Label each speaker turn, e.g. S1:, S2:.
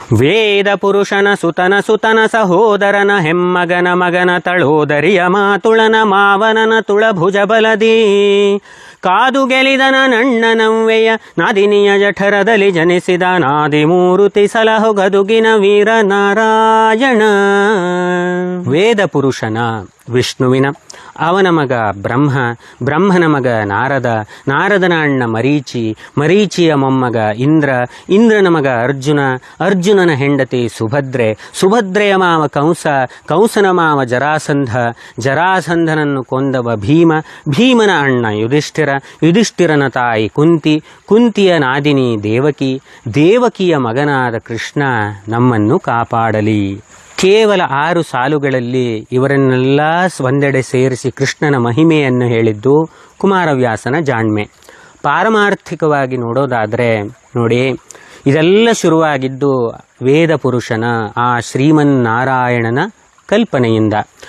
S1: ವೇದ ಪುರುಷನ ಸುತನ ಸುತನ ಸಹೋದರನ ಹೆಮ್ಮಗನ ಮಗನ ತಳೋದರಿಯ ಮಾತುಳನ ಮಾವನನ ತುಳಭುಜ ಬಲದಿ. ಕಾದು ಗೆಲಿದನ ನಣ್ಣನವ್ವೆಯ ನಾದಿನಿಯ ಜಠರದಲ್ಲಿ ಜನಿಸಿದ ನಾದಿಮೂರುತಿ ಸಲಹು ಗದುಗಿನ ವೀರ ನಾರಾಯಣ ವೇದ ಪುರುಷನ ವಿಷ್ಣುವಿನ, ಅವನ ಮಗ ಬ್ರಹ್ಮ, ಬ್ರಹ್ಮನ ಮಗ ನಾರದ, ನಾರದನ ಅಣ್ಣ ಮರೀಚಿ, ಮರೀಚಿಯ ಮೊಮ್ಮಗ ಇಂದ್ರ, ಇಂದ್ರನ ಮಗ ಅರ್ಜುನ, ಅರ್ಜುನನ ಹೆಂಡತಿ ಸುಭದ್ರೆ, ಸುಭದ್ರೆಯ ಮಾವ ಕಂಸ, ಕಂಸನ ಮಾವ ಜರಾಸಂಧ, ಜರಾಸಂಧನನ್ನು ಕೊಂದವ ಭೀಮ, ಭೀಮನ ಅಣ್ಣ ಯುಧಿಷ್ಠಿರ, ಯುಧಿಷ್ಠಿರನ ತಾಯಿ ಕುಂತಿ, ಕುಂತಿಯ ನಾದಿನಿ ದೇವಕಿ, ದೇವಕಿಯ ಮಗನಾದ ಕೃಷ್ಣ ನಮ್ಮನ್ನು ಕಾಪಾಡಲಿ. ಕೇವಲ ಆರು ಸಾಲುಗಳಲ್ಲಿ ಇವರನ್ನೆಲ್ಲ ಒಂದೆಡೆ ಸೇರಿಸಿ ಕೃಷ್ಣನ ಮಹಿಮೆಯನ್ನು ಹೇಳಿದ್ದು ಕುಮಾರವ್ಯಾಸನ ಜಾಣ್ಮೆ. ಪಾರಮಾರ್ಥಿಕವಾಗಿ ನೋಡೋದಾದರೆ ನೋಡಿ, ಇದೆಲ್ಲ ಶುರುವಾಗಿದ್ದು ವೇದ ಪುರುಷನ ಆ ಶ್ರೀಮನ್ನಾರಾಯಣನ ಕಲ್ಪನೆಯಿಂದ.